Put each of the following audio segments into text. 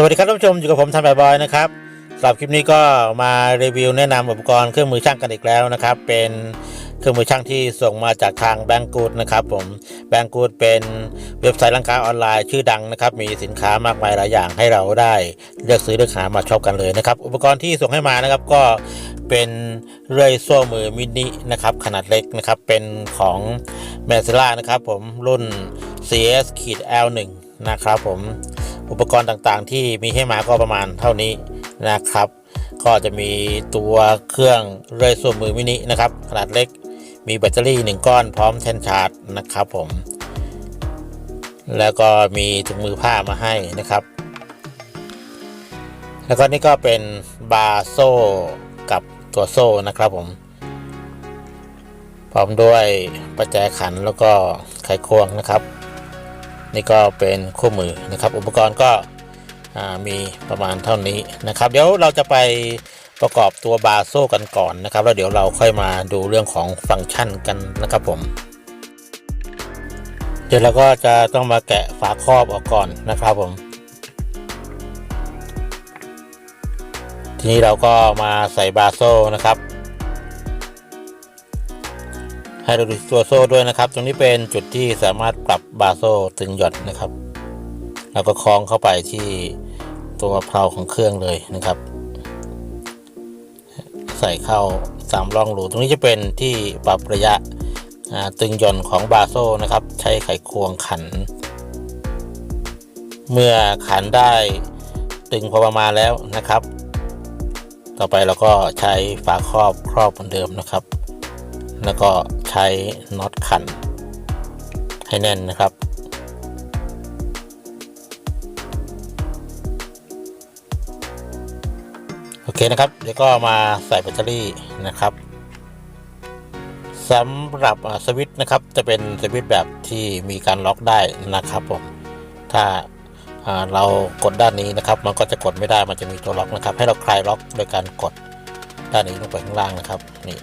สวัสดีครับท่านผู้ชมอยู่กับผมทันแบบบอยนะครับสำหรับคลิปนี้ก็มารีวิวแนะนำอุปกรณ์เครื่องมือช่างกันอีกแล้วนะครับ เป็นเครื่องมือช่างที่ส่งมาจากทางแบงกูดนะครับผมแบงกูดเป็นเว็บไซต์ร้านค้าออนไลน์ชื่อดังนะครับ มีสินค้ามากมายหลายอย่างให้เราได้เลือกซื้อเลือกหามาชอบกันเลยนะครับ อุปกรณ์ที่ส่งให้มานะครับก็เป็นเลื่อยโซ่มือมินินะครับขนาดเล็กนะครับเป็นของแมสล่านะครับผมรุ่น CS L1 นะครับผม อุปกรณ์ต่างๆ ที่มีให้มาก็ประมาณเท่านี้นะครับ ก็จะมีตัวเครื่องเลื่อยส่วนมือมินินะครับ ขนาดเล็กมีแบตเตอรี่ 1 ก้อนพร้อมแท่นชาร์จนะครับผม แล้วก็มีถุงมือผ้ามาให้นะครับ แล้วก็นี่ก็เป็นบาร์โซ่กับตัวโซ่นะครับผม พร้อมด้วยประแจขันแล้วก็ไขควงนะครับ นี่ก็เป็นคู่มือนะครับ อุปกรณ์ก็มีประมาณเท่านี้นะครับ เดี๋ยวเราจะไปประกอบตัวบาโซ่กันก่อนนะครับ แล้วเดี๋ยวเราค่อยมาดูเรื่องของฟังก์ชันกันนะครับผม เดี๋ยวเราก็จะต้องมาแกะฝาครอบออกก่อนนะครับผม ทีนี้เราก็มาใส่บาโซ่นะครับ ให้เราดูตัวโซ่ด้วยนะครับ ตรงนี้เป็นจุดที่สามารถปรับบาร์โซ่ถึงหย่อนนะครับ แล้วก็คล้องเข้าไปที่ตัวเพลาของเครื่องเลยนะครับ ใส่เข้าสามร่องรูตรงนี้จะเป็นที่ปรับระยะตึงหย่อนของบาร์โซ่นะครับ ใช้ไขควงขัน เมื่อขันได้ตึงพอประมาณแล้วนะครับ ต่อไปเราก็ใช้ฝาครอบครอบเหมือนเดิมนะครับ แล้วก็ ใช้น็อตขัน ให้แน่นนะครับ โอเคนะครับ เดี๋ยวก็มาใส่แบตเตอรี่นะครับสำหรับสวิตช์นะครับจะเป็นสวิตช์แบบที่มีการล็อกได้นะครับผมถ้าเรากดด้านนี้นะครับ มันก็จะกดไม่ได้มันจะมีตัวล็อกนะครับ ให้เราคลายล็อกโดยการกดด้านนี้ลงไปข้างล่างนะครับนี่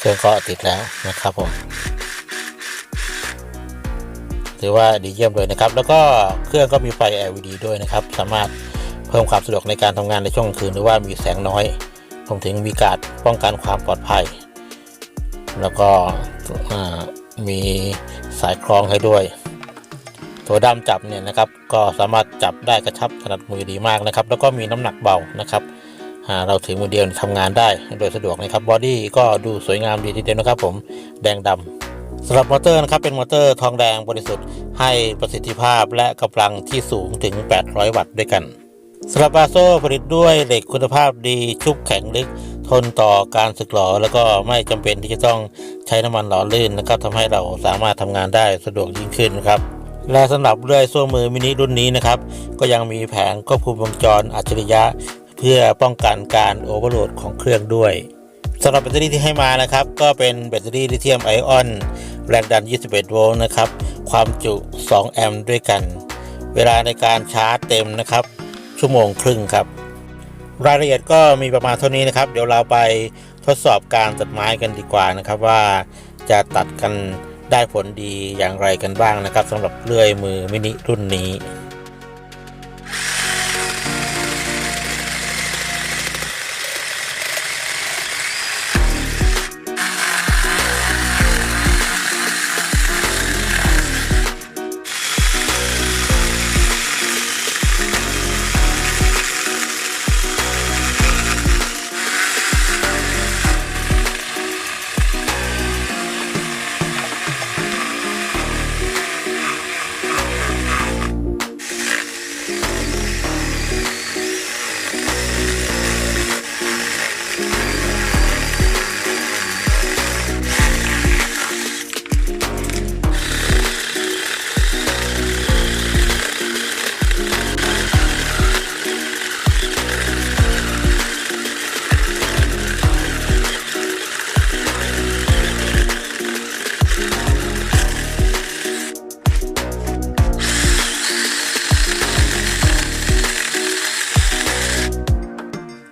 เครื่องก็ติดแล้วนะครับผมถือว่าดีเยี่ยมเลยนะครับ แล้วก็เครื่องก็มีไฟ LED ด้วยนะครับ สามารถเพิ่มความสะดวกในการทำงานในช่วงคืนหรือว่ามีแสงน้อยรวมถึงมีการป้องกันความปลอดภัย แล้วก็มีสายคล้องให้ด้วย ตัวดำจับเนี่ยนะครับ ก็สามารถจับได้กระชับถนัดมือดีมากนะครับ แล้วก็มีน้ำหนักเบานะครับ เราถือมือเดียวทำงานได้โดยสะดวกนะครับบอดี้ก็ดูสวยงามดีทีเดียวนะครับผมแดงดำสำหรับมอเตอร์นะครับเป็นมอเตอร์ทองแดงบริสุทธิ์ให้ประสิทธิภาพและกำลังที่สูงถึง 800 วัตต์ด้วยกันสำหรับบาโซผลิตด้วยเหล็กคุณภาพดีชุบแข็งลึกทนต่อการสึกหรอแล้วก็ไม่จำเป็นที่จะต้องใช้น้ำมันหล่อลื่นนะครับทำให้เราสามารถทำงานได้สะดวกยิ่งขึ้นครับ และสำหรับเลื่อยโซ่มือมินิรุ่นนี้นะครับ ก็ยังมีแผงควบคุมวงจรอัจฉริยะ เพื่อป้องกันการโอเวอร์โหลดของเครื่องด้วยสำหรับแบตเตอรี่ที่ให้มานะครับ ก็เป็นแบตเตอรี่ลิเธียมไอออน แรงดัน 21 โวลต์นะครับ ความจุ 2 แอมป์ด้วยกัน เวลาในการชาร์จเต็มนะครับ ชั่วโมงครึ่งครับ รายละเอียดก็มีประมาณเท่านี้นะครับ เดี๋ยวเราไปทดสอบการตัดไม้กันดีกว่านะครับ ว่าจะตัดกันได้ผลดีอย่างไรกันบ้างนะครับสำหรับเลื่อยมือมินิรุ่นนี้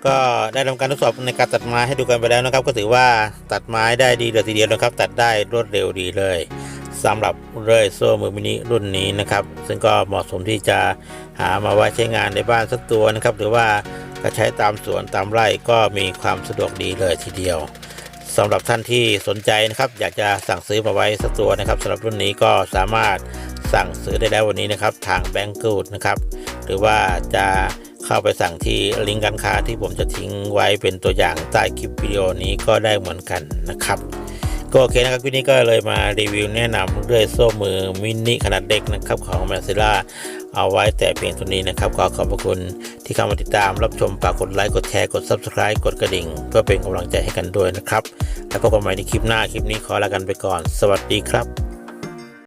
ก็ได้ทำการทดสอบในการตัดไม้ให้ดูกันไปแล้วนะครับ ก็ถือว่าตัดไม้ได้ดีเลยทีเดียวนะครับ ตัดได้รวดเร็วดีเลยสำหรับเรื่อยโซ่มือมินิรุ่นนี้นะครับ ซึ่งก็เหมาะสมที่จะหามาไว้ใช้งานในบ้านสักตัวนะครับ หรือว่าจะใช้ตามสวนตามไร่ก็มีความสะดวกดีเลยทีเดียวสำหรับท่านที่สนใจนะครับอยากจะสั่งซื้อมาไว้สักตัวนะครับสำหรับรุ่นนี้ก็สามารถสั่งซื้อได้แล้ววันนี้นะครับ ทางแบงก์กูดนะครับ หรือว่าจะ เข้าไปสั่งที่ลิงก์การค้าที่ผมจะทิ้งไว้เป็นตัวอย่างใต้คลิปวิดีโอนี้ก็ได้เหมือนกันนะครับก็โอเคนะครับวันนี้ก็เลยมารีวิวแนะนำเรื่อยโซ่มือมินิขนาดเล็กนะครับของ m a z i l a เอาไว้แต่เพียงเท่านี้นะครับ ขอขอบพระคุณที่เข้ามาติดตามรับชมฝากกดไลค์กดแชร์กด Subscribe กดกระดิ่ง เพื่อเป็นกำลังใจให้กันด้วยนะครับ แล้วพบกันใหม่ในคลิปหน้าคลิปนี้ขอลากันไปก่อน สวัสดีครับ